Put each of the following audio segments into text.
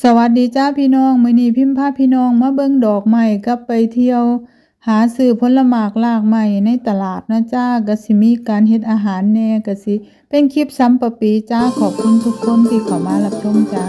สวัสดีจ้าพี่น้องมื้อนี้พิมพ์พาพี่น้องมาเบิ่งดอกไม้กับไปเที่ยว หาซื้อผลหมากลากไม้ในตลาดนะจ้าก็สิมีการเฮ็ดอาหารแน่ก็สิเป็นคลิปซ้ำประปีจ้าขอบคุณทุกคนที่เข้ามารับชมจ้า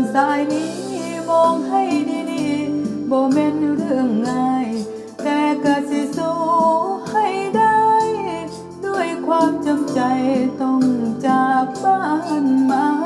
างสายนี้มองให้ดีๆบ่แม่นเรื่องง่าย แต่ก็สิสู้ให้ได้ ด้วยความจำใจต้องจากบ้านมา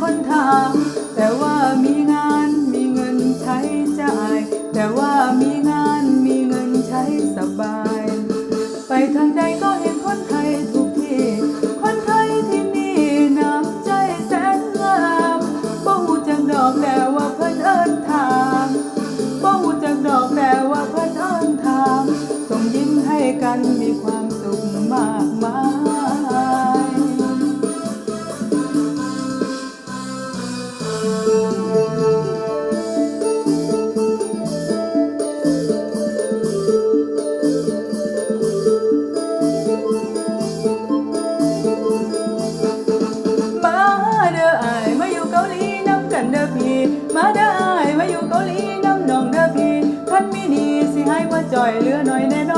คนถามแต่ว่ามีงานมีเงินใช้จ่าย แต่ว่ามีงานมีเงินใช้สบาย ไปทางใดก็เห็นคนไทยทุกที่ คนไทยที่นี่น้ำใจแสนงามบ่หูจักดอกแต่ว่าเพิ่นเอิ้นถามบ่หูจักดอกแต่ว่าเพิ่นเอิ้นถามส่งยิ้มให้กันมีความ กันเด้อพี่ มาเด้ออายมาอยู่เกาหลีน้ำนองเด้อพี่คันมีนีสิให้ว่าจ่อยเหลือหน่อยแน่น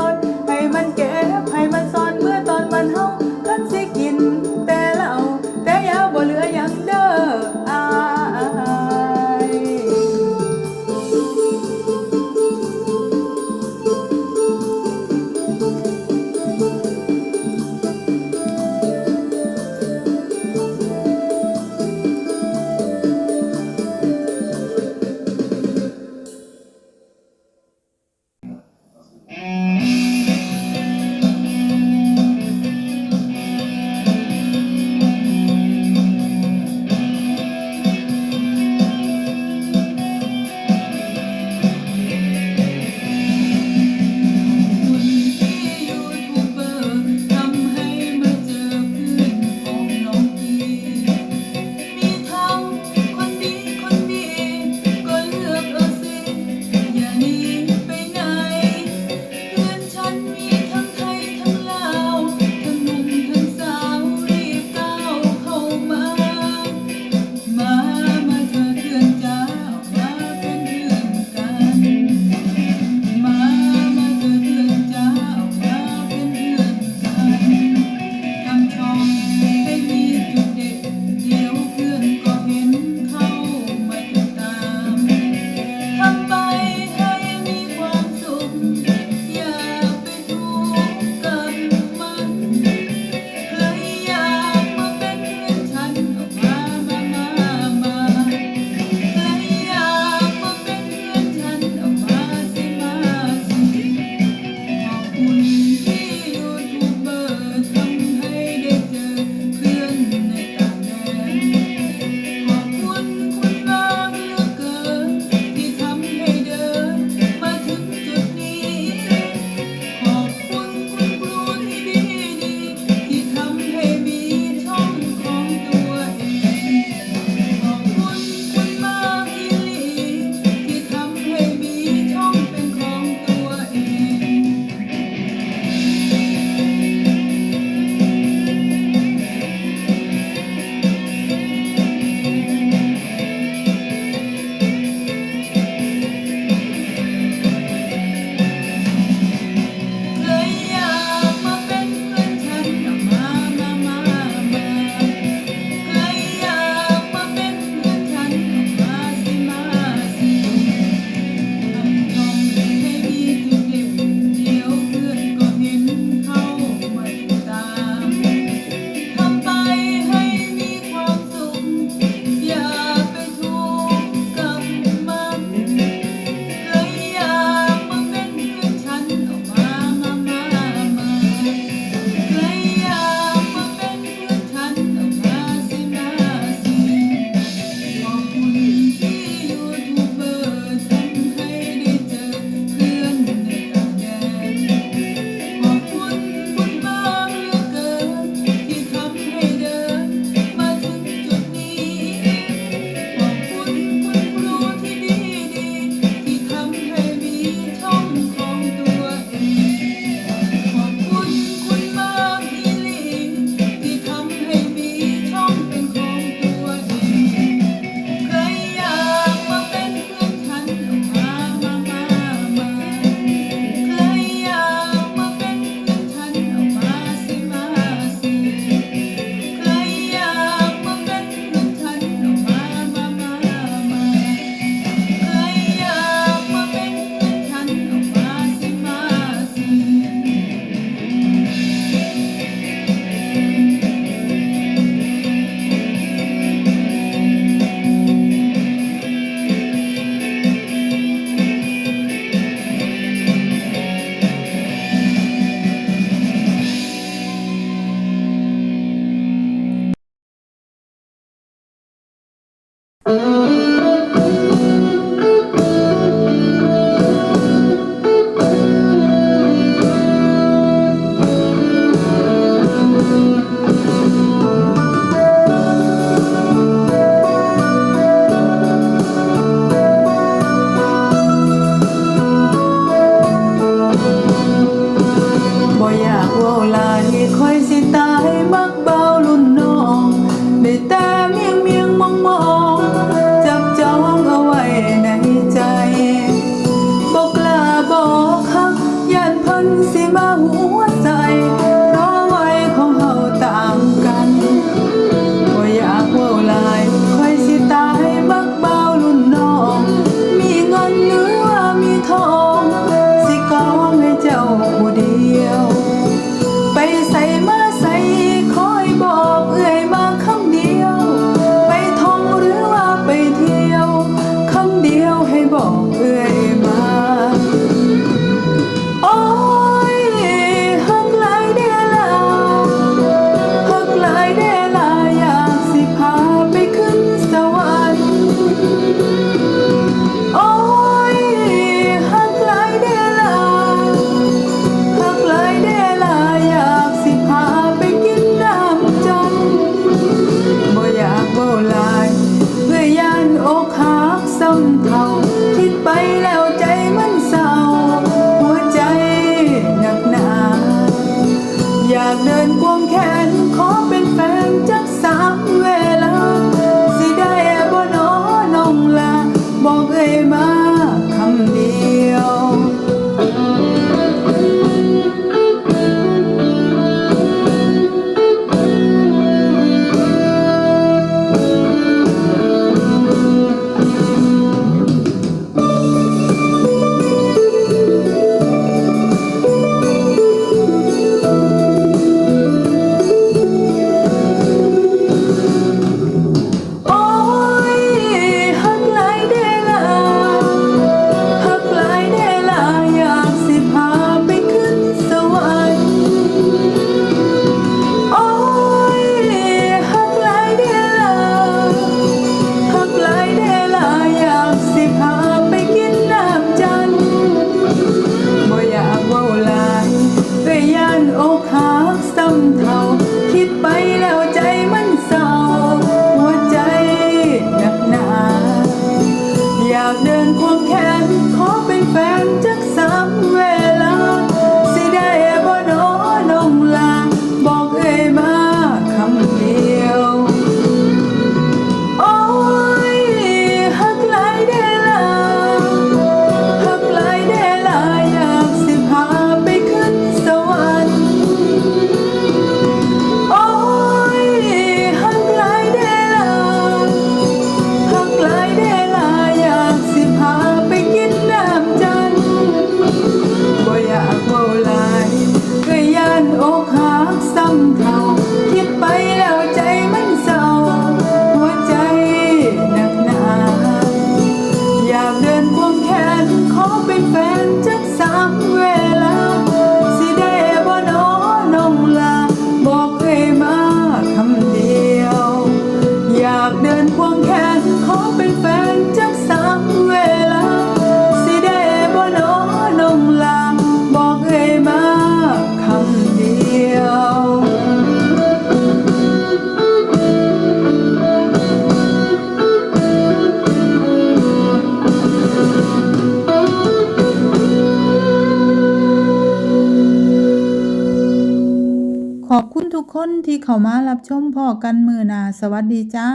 อน คนที่เข้ามารับชมพอกันมือนาสวัสดีจ้า